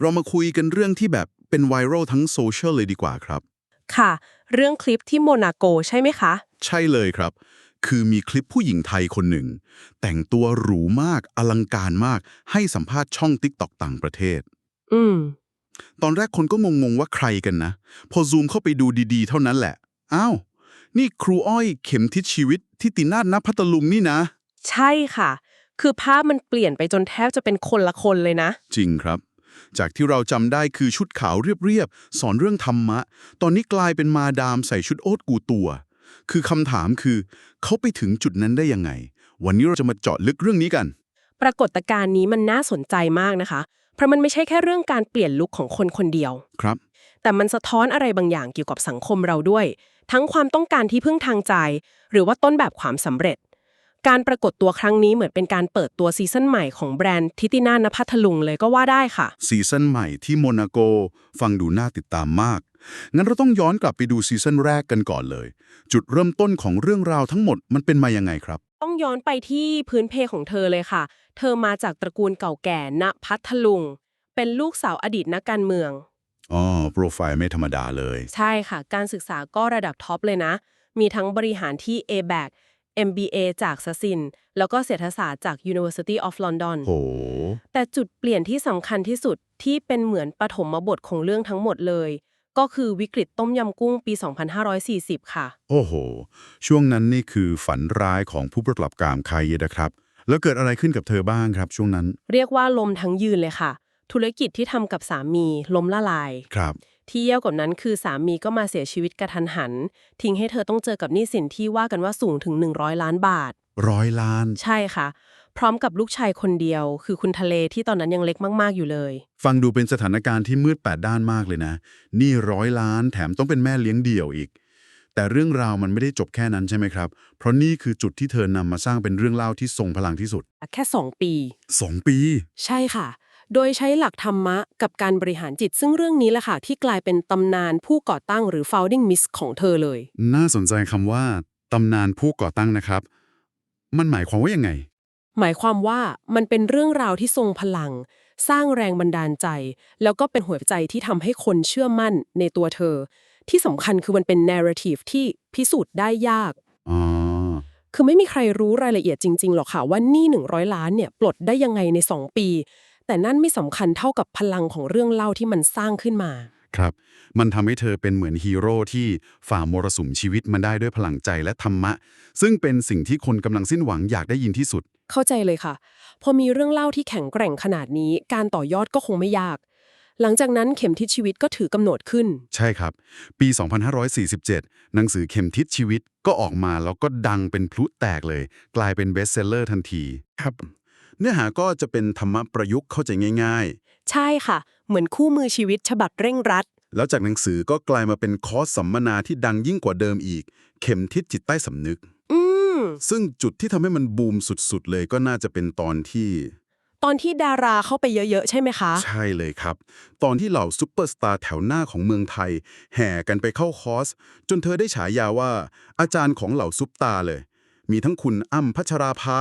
เรามาคุยกันเรื่องที่แบบเป็นไวรัลทั้งโซเชียลเลยดีกว่าครับ ค่ะ เรื่องคลิปที่โมนาโกใช่ไหมคะ ใช่เลยครับ คือมีคลิปผู้หญิงไทยคนหนึ่ง แต่งตัวหรูมากอลังการมาก ให้สัมภาษณ์ช่องติ๊กตอกต่างประเทศ อืม ตอนแรกคนก็งงๆว่าใครกันนะ พอซูมเข้าไปดูดีๆ เท่านั้นแหละ อ้าว นี่ครูอ้อยเข็มทิศชีวิตที่ตินาศนพัทลุงนี่นะ ใช่ค่ะ คือภาพมันเปลี่ยนไปจนแทบจะเป็นคนละคนเลยนะ จริงครับ จากที่เราจำได้คือชุดขาวเรียบๆ สอนเรื่องธรรมะ ตอนนี้กลายเป็นมาดามใส่ชุดโอ๊ตกูตัว คือคำถามคือ เขาไปถึงจุดนั้นได้ยังไง วันนี้เราจะมาเจาะลึกเรื่องนี้กัน ปรากฏการณ์นี้มันน่าสนใจมากนะคะ เพราะมันไม่ใช่แค่เรื่องการเปลี่ยนลุคของคนคนเดียวครับ แต่มันสะท้อนอะไรบางอย่างเกี่ยวกับสังคมเราด้วย ทั้งความต้องการที่พึ่งทางใจ หรือว่าต้นแบบความสำเร็จ การปรากฏตัวครั้งนี้เหมือนเป็นการเปิดตัวซีซั่นใหม่ของแบรนด์ทิตินานพัทลุงเลยก็ว่าได้ค่ะ ซีซั่นใหม่ที่โมนาโก ฟังดูน่าติดตามมาก งั้นเราต้องย้อนกลับไปดูซีซั่นแรกกันก่อนเลย จุดเริ่มต้นของเรื่องราวทั้งหมดมันเป็นมายังไงครับ ต้องย้อนไปที่พื้นเพของเธอเลยค่ะ เธอมาจากตระกูลเก่าแก่ณพัทลุง เป็นลูกสาวอดีตนักการเมือง อ๋อ โปรไฟล์ไม่ธรรมดาเลย ใช่ค่ะ การศึกษาก็ระดับท็อปเลยนะ มีทั้งบริหารที่ ABAC MBA จากซซิน แล้วก็เศรษฐศาสตร์จาก University of London โห แต่จุดเปลี่ยนที่สำคัญที่สุดที่เป็นเหมือนปฐมบทของเรื่องทั้งหมดเลย ก็คือวิกฤตต้มยำกุ้งปี 2540 ค่ะ โอ้โห ช่วงนั้นนี่คือฝันร้ายของผู้ประกอบการคายเยนะครับ แล้วเกิดอะไรขึ้นกับเธอบ้างครับช่วงนั้น เรียกว่าลมทั้งยืนเลยค่ะ ธุรกิจที่ทำกับสามีล้มละลาย ครับ ที่เยี่ยวกว่านั้นคือสามีก็มาเสียชีวิตกระทันหัน ทิ้งให้เธอต้องเจอกับหนี้สินที่ว่ากันว่าสูงถึง 100 ล้านบาท ร้อยล้าน ใช่ค่ะ พร้อมกับลูกชายคนเดียว คือคุณทะเลที่ตอนนั้นยังเล็กมาก ๆ อยู่เลย ฟังดูเป็นสถานการณ์ที่มืดแปดด้านมากเลยนะนี่ร้อยล้านแถมต้องเป็นแม่เลี้ยงเดี่ยวอีก แต่เรื่องราวมันไม่ได้จบแค่นั้นใช่ไหมครับ เพราะนี่คือจุดที่เธอนำมาสร้างเป็นเรื่องเล่าที่ทรงพลังที่สุด แค่2ปี สองปี ใช่ค่ะ โดยใช้หลักธรรมะกับการบริหารจิต ซึ่งเรื่องนี้แหละค่ะ ที่กลายเป็นตำนานผู้ก่อตั้งหรือ founding myth ของเธอเลย น่าสนใจคำว่าตำนานผู้ก่อตั้งนะครับ มันหมายความว่ายังไง หมายความว่ามันเป็นเรื่องราวที่ทรงพลัง สร้างแรงบันดาลใจ แล้วก็เป็นหัวใจที่ทำให้คนเชื่อมั่นในตัวเธอ ที่สำคัญคือมันเป็น narrative ที่พิสูจน์ได้ยากอ๋อคือไม่มีใครรู้รายละเอียดจริงๆหรอกค่ะว่าหนี่ 100 ล้านเนี่ยปลดได้ยังไงใน 2 ปี แต่นั่นไม่สำคัญเท่ากับพลังของเรื่องเล่าที่มันสร้างขึ้นมา ครับ มันทำให้เธอเป็นเหมือนฮีโร่ที่ฝ่ามรสุมชีวิตมาได้ด้วยพลังใจและธรรมะ ซึ่งเป็นสิ่งที่คนกำลังสิ้นหวังอยากได้ยินที่สุด เข้าใจเลยค่ะ พอมีเรื่องเล่าที่แข็งแกร่งขนาดนี้ การต่อยอดก็คงไม่ยาก หลังจากนั้นเข็มทิศชีวิตก็ถือกำหนดขึ้น ใช่ครับ ปี 2547 หนังสือเข็มทิศชีวิตก็ออกมาแล้วก็ดังเป็นพลุแตกเลย กลายเป็นเบสเซลเลอร์ทันที ครับ เนื้อหาก็จะเป็นธรรมะประยุกต์เข้าใจง่ายใช่ค่ะ เหมือนคู่มือชีวิตฉบับเร่งรัดๆแล้วจากหนังสือก็กลายมาเป็นคอร์สสัมมนาที่ดังยิ่งกว่าเดิมอีก เข็มทิศจิตใต้สำนึก อืม ซึ่งจุดที่ทำให้มันบูมสุดๆ เลยก็น่าจะเป็นตอนที่ ตอนที่ดาราเข้าไปเยอะๆ ใช่ไหมคะ ใช่เลยครับ ตอนที่เหล่าซุปเปอร์สตาร์แถวหน้าของเมืองไทย แห่กันไปเข้าคอร์ส จนเธอได้ฉายาว่า อาจารย์ของเหล่าซุปตาเลย มีทั้งคุณอ้ำพัชราภา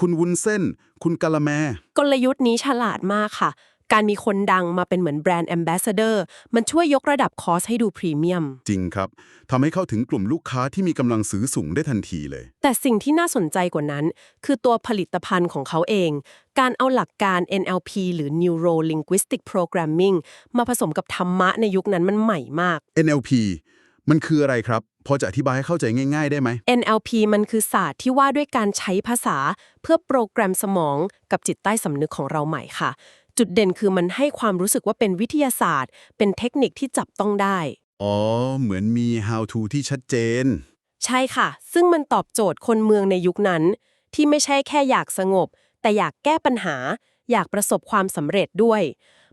คุณวุ้นเส้น คุณกะละแม กลยุทธ์นี้ฉลาดมากค่ะ การมีคนดังมาเป็นเหมือนแบรนด์แอมบ s สเดอร์มันช่วยยกระดับคอสให้ดูพรีเมียม จริงครับทำให้เข้าถึงกลุ่มลูกค้าที่มีกำลังซื้อสูงได้ทันทีเลย แต่สิ่งที่น่าสนใจกว่านั้น คือตัวผลิตภัณฑ์ของเขาเอง การเอาหลักการ NLP หรือ Neuro Linguistic Programming มาผสมกับธรรมะในยุคนั้นมันใหม่มาก NLP มันคืออะไรครับ พอจะอธิบายให้เข้าใจง่าย ๆ ได้ไหม NLP มันคือศาสตร์ที่ว่าด้วยการใช้ภาษา เพื่อโปรแกรมสมองกับจิตใต้สำนึกของเราใหม่ค่ะ จุดเด่นคือมันให้ความรู้สึกว่าเป็นวิทยาศาสตร์ เป็นเทคนิคที่จับต้องได้ อ๋อ เหมือนมี how to ที่ชัดเจน ใช่ค่ะ ซึ่งมันตอบโจทย์คนเมืองในยุคนั้น ที่ไม่ใช่แค่อยากสงบ แต่อยากแก้ปัญหา อยากประสบความสำเร็จด้วย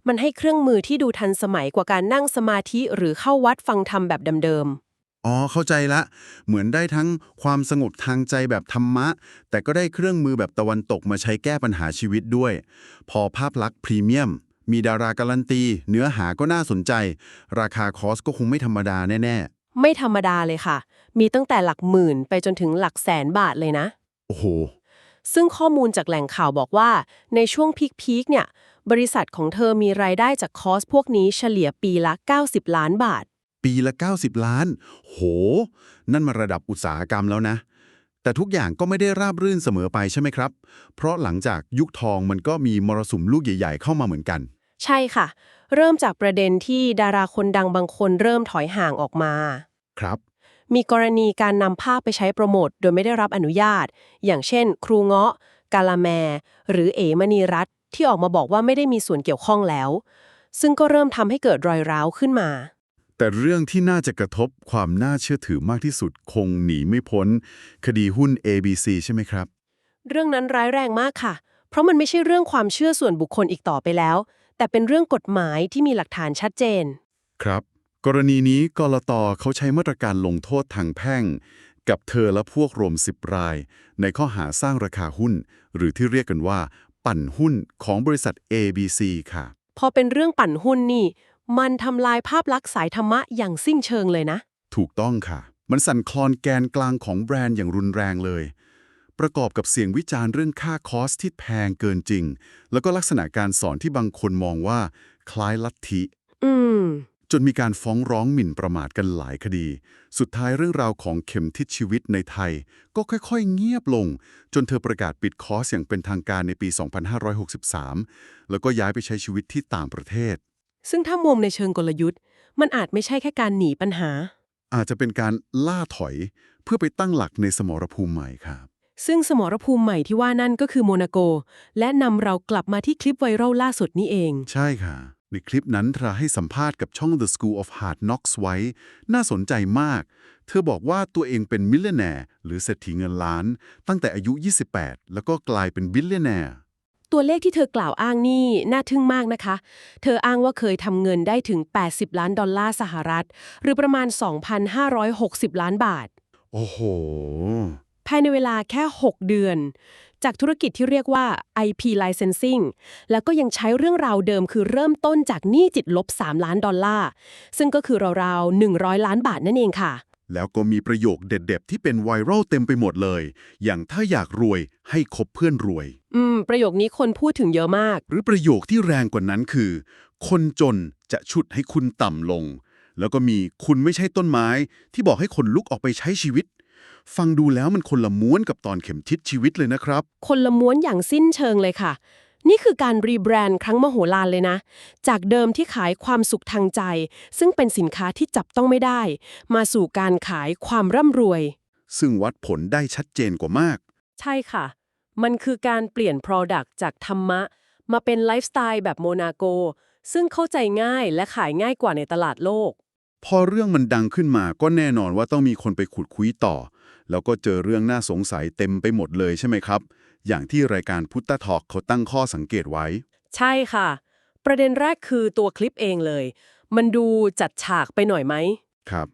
มันให้เครื่องมือที่ดูทันสมัยกว่าการนั่งสมาธิหรือเข้าวัดฟังธรรมแบบเดิมอ๋อ เข้าใจละ เหมือนได้ทั้งความสงบทางใจแบบธรรมะ แต่ก็ได้เครื่องมือแบบตะวันตกมาใช้แก้ปัญหาชีวิตด้วย พอภาพลักษณ์พรีเมียม มีดาราการันตี เนื้อหาก็น่าสนใจ ราคาคอสก็คงไม่ธรรมดาแน่ๆ ไม่ธรรมดาเลยค่ะ มีตั้งแต่หลักหมื่นไปจนถึงหลักแสนบาทเลยนะๆโอ้โหซึ่งข้อมูลจากแหล่งข่าวบอกว่า ในช่วงพีคๆเนี่ย บริษัทของเธอมีรายได้จากคอร์สพวกนี้เฉลี่ยปีละ 90 ล้านบาท ปีละ 90 ล้าน โห นั่นมาระดับอุตสาหกรรมแล้วนะ แต่ทุกอย่างก็ไม่ได้ราบรื่นเสมอไปใช่ไหมครับ เพราะหลังจากยุคทองมันก็มีมรสุมลูกใหญ่ ๆ เข้ามาเหมือนกัน ใช่ค่ะ เริ่มจากประเด็นที่ดาราคนดังบางคนเริ่มถอยห่างออกมา ครับมีกรณีการนำภาพไปใช้โปรโมทโดยไม่ได้รับอนุญาต อย่างเช่น ครูเงาะ กาลาแม หรือเอมณีรัตน์ ที่ออกมาบอกว่าไม่ได้มีส่วนเกี่ยวข้องแล้ว ซึ่งก็เริ่มทำให้เกิดรอยร้าวขึ้นมา แต่เรื่องที่น่าจะกระทบความน่าเชื่อถือมากที่สุดคงหนีไม่พ้น คดีหุ้น ABC ใช่ไหมครับ เรื่องนั้นร้ายแรงมากค่ะ เพราะมันไม่ใช่เรื่องความเชื่อส่วนบุคคลอีกต่อไปแล้ว แต่เป็นเรื่องกฎหมายที่มีหลักฐานชัดเจน ครับ กรณีนี้กรตเขาใช้มาตรการลงโทษทางแพ่ง กับเธอและพวกรวม 10 ราย ในข้อหาสร้างราคาหุ้น หรือที่เรียกกันว่า ปั่นหุ้นของบริษัท ABC ค่ะ พอเป็นเรื่องปั่นหุ้นนี่ มันทำลายภาพลักษณ์สายธรรมะอย่างสิ้นเชิงเลยนะ ถูกต้องค่ะ มันสั่นคลอนแกนกลางของแบรนด์อย่างรุนแรงเลย ประกอบกับเสียงวิจารณ์เรื่องค่าคอสที่แพงเกินจริง แล้วก็ลักษณะการสอนที่บางคนมองว่า คล้ายลัทธิ อืม จนมีการฟ้องร้องหมิ่นประมาทกันหลายคดี สุดท้ายเรื่องราวของเข็มทิศชีวิตในไทย ก็ค่อยๆ เงียบลง จนเธอประกาศปิดคอร์สอย่างเป็นทางการในปี 2563 แล้วก็ย้ายไปใช้ชีวิตที่ต่างประเทศ ซึ่งถ้ามองในเชิงกลยุทธ์ มันอาจไม่ใช่แค่การหนีปัญหา อาจจะเป็นการล่าถอยเพื่อไปตั้งหลักในสมรภูมิใหม่ครับ ซึ่งสมรภูมิใหม่ที่ว่านั่นก็คือโมนาโก และนำเรากลับมาที่คลิปไวรัลล่าสุดนี้เอง ใช่ค่ะ ในคลิปนั้นเธอให้สัมภาษณ์กับช่อง The School of Hard Knocks ไว้ น่าสนใจมาก เธอบอกว่าตัวเองเป็นมิลเลนแนร์หรือเศรษฐีเงินล้าน ตั้งแต่อายุ 28 แล้วก็กลายเป็นบิลเลนแนร์ตัวเลขที่เธอกล่าวอ้างนี่น่าทึ่งมากนะคะ เธออ้างว่าเคยทำเงินได้ถึง 80 ล้านดอลลาร์สหรัฐ หรือประมาณ 2,560 ล้านบาท โอ้โห ภายในเวลาแค่ 6 เดือน จากธุรกิจที่เรียกว่า IP licensing แล้วก็ยังใช้เรื่องราวเดิมคือเริ่มต้นจากหนี้จิตลบ 3 ล้านดอลลาร์ ซึ่งก็คือราวๆ100 ล้านบาทนั่นเองค่ะ แล้วก็มีประโยคเด็ดๆ ที่เป็นไวรัลเต็มไปหมดเลย อย่างถ้าอยากรวยให้คบเพื่อนรวย อืม ประโยคนี้คนพูดถึงเยอะมาก หรือประโยคที่แรงกว่านั้นคือ คนจนจะฉุดให้คุณต่ำลง แล้วก็มีคุณไม่ใช่ต้นไม้ที่บอกให้คนลุกออกไปใช้ชีวิต ฟังดูแล้วมันคนละม้วนกับตอนเข็มทิศชีวิตเลยนะครับ คนละม้วนอย่างสิ้นเชิงเลยค่ะ นี่คือการรีแบรนด์ครั้งมโหฬารเลยนะ จากเดิมที่ขายความสุขทางใจ ซึ่งเป็นสินค้าที่จับต้องไม่ได้ มาสู่การขายความร่ำรวย ซึ่งวัดผลได้ชัดเจนกว่ามาก ใช่ค่ะ มันคือการเปลี่ยน Product จากธรรมะ มาเป็นไลฟ์สไตล์แบบโมนาโก ซึ่งเข้าใจง่ายและขายง่ายกว่าในตลาดโลก พอเรื่องมันดังขึ้นมาก็แน่นอนว่าต้องมีคนไปขุดคุยต่อ แล้วก็เจอเรื่องน่าสงสัยเต็มไปหมดเลยใช่ไหมครับ อย่างที่รายการพุทธทอกเขาตั้งข้อสังเกตไว้ ใช่ค่ะ ประเด็นแรกคือตัวคลิปเองเลย มันดูจัดฉากไปหน่อยไหมครับ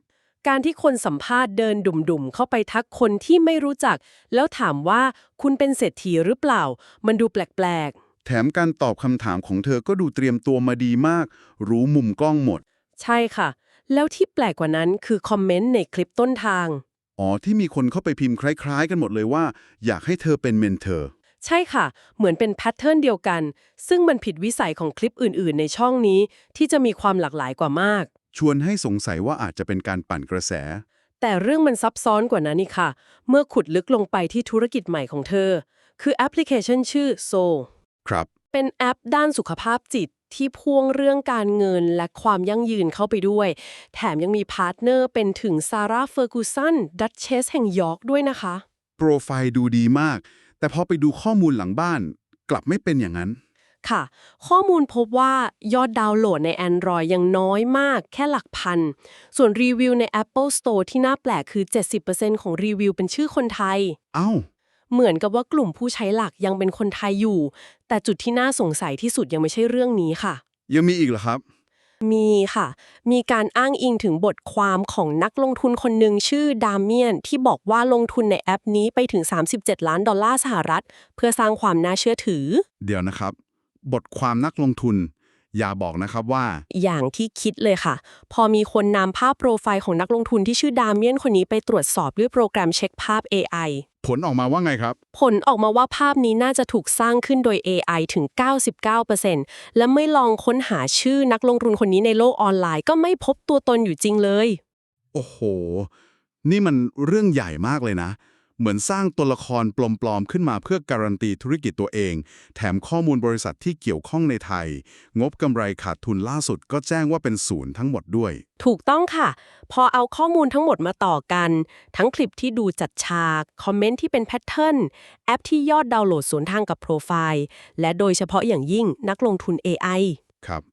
การที่คนสัมภาษณ์เดินดุ่มๆ เข้าไปทักคนที่ไม่รู้จัก แล้วถามว่าคุณเป็นเศรษฐีหรือเปล่า มันดูแปลกแถมการตอบคำถามของเธอก็ดูเตรียมตัวมาดีมาก รู้มุมกล้องหมด ๆ ใช่ค่ะ แล้วที่แปลกกว่านั้นคือคอมเมนต์ในคลิปต้นทาง อ๋อ ที่มีคนเข้าไปพิมพ์คล้ายๆ กันหมดเลยว่า อยากให้เธอเป็นเมนเทอร์ ใช่ค่ะ เหมือนเป็นแพทเทิร์นเดียวกัน ซึ่งมันผิดวิสัยของคลิปอื่นๆ ในช่องนี้ ที่จะมีความหลากหลายกว่ามาก ชวนให้สงสัยว่าอาจจะเป็นการปั่นกระแส แต่เรื่องมันซับซ้อนกว่านั้นนี่ค่ะ เมื่อขุดลึกลงไปที่ธุรกิจใหม่ของเธอ คือแอปพลิเคชันชื่อ Soul ครับ เป็นแอปด้านสุขภาพจิตที่พ่วงเรื่องการเงินและความยั่งยืนเข้าไปด้วย แถมยังมีพาร์ทเนอร์เป็นถึงซาร่าเฟอร์กูสันดัชเชสแห่งยอร์กด้วยนะคะ โปรไฟล์ดูดีมาก แต่พอไปดูข้อมูลหลังบ้าน กลับไม่เป็นอย่างนั้น ค่ะ ข้อมูลพบว่ายอดดาวน์โหลดใน Android ยังน้อยมาก แค่หลักพัน ส่วนรีวิวใน Apple Store ที่น่าแปลกคือ 70%ของรีวิวเป็นชื่อคนไทย เอ้า เหมือนกับว่ากลุ่มผู้ใช้หลักยังเป็นคนไทยอยู่ แต่จุดที่น่าสงสัยที่สุดยังไม่ใช่เรื่องนี้ค่ะ ยังมีอีกเหรอครับ มีค่ะ มีการอ้างอิงถึงบทความของนักลงทุนคนหนึ่งชื่อดามเมียน ที่บอกว่าลงทุนในแอปนี้ไปถึง 37 ล้านดอลลาร์สหรัฐ เพื่อสร้างความน่าเชื่อถือ เดี๋ยวนะครับ บทความนักลงทุน อย่าบอกนะครับว่า อย่างที่คิดเลยค่ะ พอมีคนนำภาพโปรไฟล์ของนักลงทุนที่ชื่อดามเมียนคนนี้ไปตรวจสอบด้วยโปรแกรมเช็คภาพ AI ผลออกมาว่าไงครับ ผลออกมาว่าภาพนี้น่าจะถูกสร้างขึ้นโดย AI ถึง 99%และไม่ลองค้นหาชื่อนักลงทุนคนนี้ในโลกออนไลน์ ก็ไม่พบตัวตนอยู่จริงเลย โอ้โห นี่มันเรื่องใหญ่มากเลยนะ เหมือนสร้างตัวละครปลอมๆ ขึ้นมาเพื่อการันตีธุรกิจตัวเอง แถมข้อมูลบริษัทที่เกี่ยวข้องในไทย งบกำไรขาดทุนล่าสุดก็แจ้งว่าเป็นศูนย์ทั้งหมดด้วย ถูกต้องค่ะ พอเอาข้อมูลทั้งหมดมาต่อกัน ทั้งคลิปที่ดูจัดฉาก คอมเมนต์ที่เป็นแพทเทิร์น แอปที่ยอดดาวน์โหลดสวนทางกับโปรไฟล์ และโดยเฉพาะอย่างยิ่งนักลงทุน AI ครับ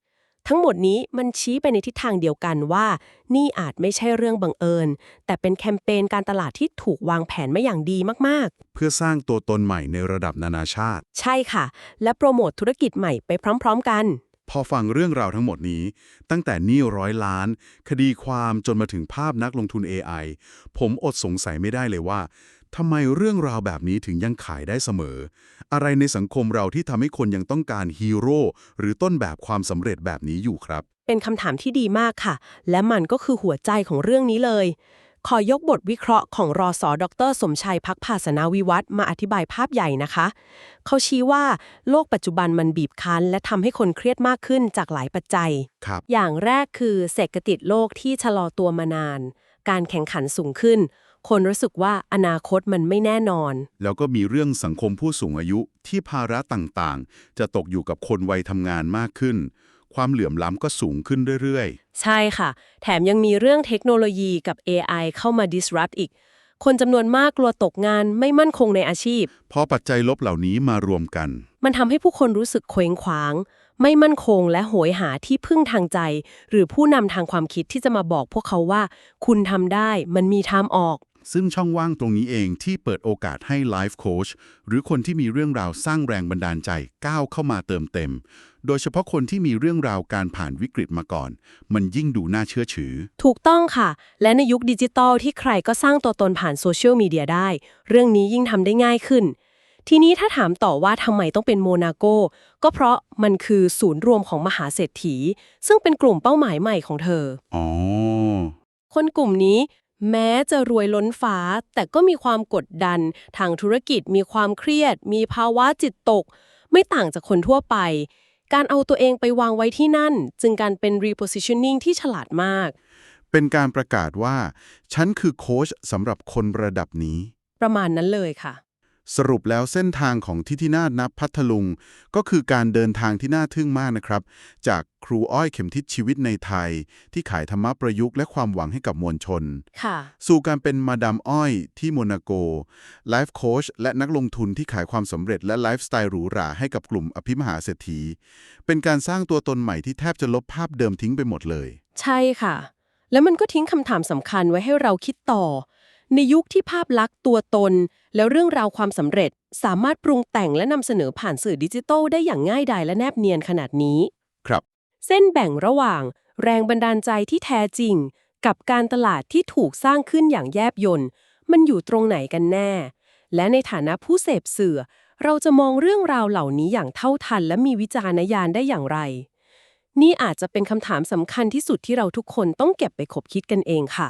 ทั้งหมดนี้มันชี้ไปในทิศทางเดียวกันว่า นี่อาจไม่ใช่เรื่องบังเอิญ แต่เป็นแคมเปญการตลาดที่ถูกวางแผนมาอย่างดีมากเพื่อสร้างตัวตนใหม่ในระดับนานาชาติๆใช่ค่ะ และโปรโมทธุรกิจใหม่ไปพร้อม ๆ กัน พอฟังเรื่องราวทั้งหมดนี้ ตั้งแต่หนี้ร้อยล้าน คดีความจนมาถึงภาพนักลงทุน AI ผมอดสงสัยไม่ได้เลยว่า ทำไมเรื่องราวแบบนี้ถึงยังขายได้เสมอ อะไรในสังคมเราที่ทำให้คนยังต้องการฮีโร่หรือต้นแบบความสำเร็จแบบนี้อยู่ครับ เป็นคำถามที่ดีมากค่ะ และมันก็คือหัวใจของเรื่องนี้เลย ขอยกบทวิเคราะห์ของรอสอดร สมชัยพักภาสนาวิวัฒน์มาอธิบายภาพใหญ่นะคะ เขาชี้ว่าโลกปัจจุบันมันบีบคั้น และทำให้คนเครียดมากขึ้นจากหลายปัจจัย ครับ อย่างแรกคือเศรษฐกิจโลกที่ชะลอตัวมานาน การแข่งขันสูงขึ้น คนรู้สึกว่าอนาคตมันไม่แน่นอน แล้วก็มีเรื่องสังคมผู้สูงอายุที่ภาระต่างๆ จะตกอยู่กับคนวัยทำงานมากขึ้น ความเหลื่อมล้ำก็สูงขึ้นเรื่อยใช่ค่ะ แถมยังมีเรื่องเทคโนโลยีกับ AI เข้ามา disrupt อีก คนจำนวนมากกลัวตกงานไม่มั่นคงในอาชีพๆพอปัจจัยลบเหล่านี้มารวมกัน มันทำให้ผู้คนรู้สึกเคว้งคว้าง ไม่มั่นคงและโหยหาที่พึ่งทางใจ หรือผู้นำทางความคิดที่จะมาบอกพวกเขาว่า คุณทำได้มันมีทางออก ซึ่งช่องว่างตรงนี้เองที่เปิดโอกาสให้ไลฟ์โค้ชหรือคนที่มีเรื่องราวสร้างแรงบันดาลใจก้าวเข้ามาเติมเต็ม โดยเฉพาะคนที่มีเรื่องราวการผ่านวิกฤตมาก่อน มันยิ่งดูน่าเชื่อถือ ถูกต้องค่ะ และในยุคดิจิตอลที่ใครก็สร้างตัวตนผ่านโซเชียลมีเดียได้ เรื่องนี้ยิ่งทำได้ง่ายขึ้น ทีนี้ถ้าถามต่อว่าทำไมต้องเป็นโมนาโก ก็เพราะมันคือศูนย์รวมของมหาเศรษฐี ซึ่งเป็นกลุ่มเป้าหมายใหม่ของเธอ อ๋อ คนกลุ่มนี้แม้จะรวยล้นฟ้า แต่ก็มีความกดดัน ทางธุรกิจมีความเครียด มีภาวะจิตตก ไม่ต่างจากคนทั่วไป การเอาตัวเองไปวางไว้ที่นั่น จึงการเป็น repositioning ที่ฉลาดมาก เป็นการประกาศว่า ฉันคือโค้ชสำหรับคนระดับนี้ ประมาณนั้นเลยค่ะ สรุปแล้วเส้นทางของทิตินาถนับพัทลุง ก็คือการเดินทางที่น่าทึ่งมากนะครับ จากครูอ้อยเข็มทิศชีวิตในไทย ที่ขายธรรมะประยุกต์และความหวังให้กับมวลชนค่ะสู่การเป็นมาดามอ้อยที่โมนาโกไลฟ์โค้ชและนักลงทุนที่ขายความสำเร็จและไลฟ์สไตล์หรูหราให้กับกลุ่มอภิมหาเศรษฐี เป็นการสร้างตัวตนใหม่ที่แทบจะลบภาพเดิมทิ้งไปหมดเลย ใช่ค่ะ แล้วมันก็ทิ้งคำถามสำคัญไว้ให้เราคิดต่อ ในยุคที่ภาพลักษณ์ตัวตน แล้วเรื่องราวความสำเร็จ สามารถปรุงแต่งและนำเสนอผ่านสื่อดิจิทัลได้อย่างง่ายดายและแนบเนียนขนาดนี้ ครับ เส้นแบ่งระหว่าง แรงบันดาลใจที่แท้จริง กับการตลาดที่ถูกสร้างขึ้นอย่างแยบยลมันอยู่ตรงไหนกันแน่ และในฐานะผู้เสพสื่อ เราจะมองเรื่องราวเหล่านี้อย่างเท่าทัน และมีวิจารณญาณได้อย่างไร นี่อาจจะเป็นคำถามสำคัญที่สุดที่เราทุกคนต้องเก็บไปคบคิดกันเองค่ะ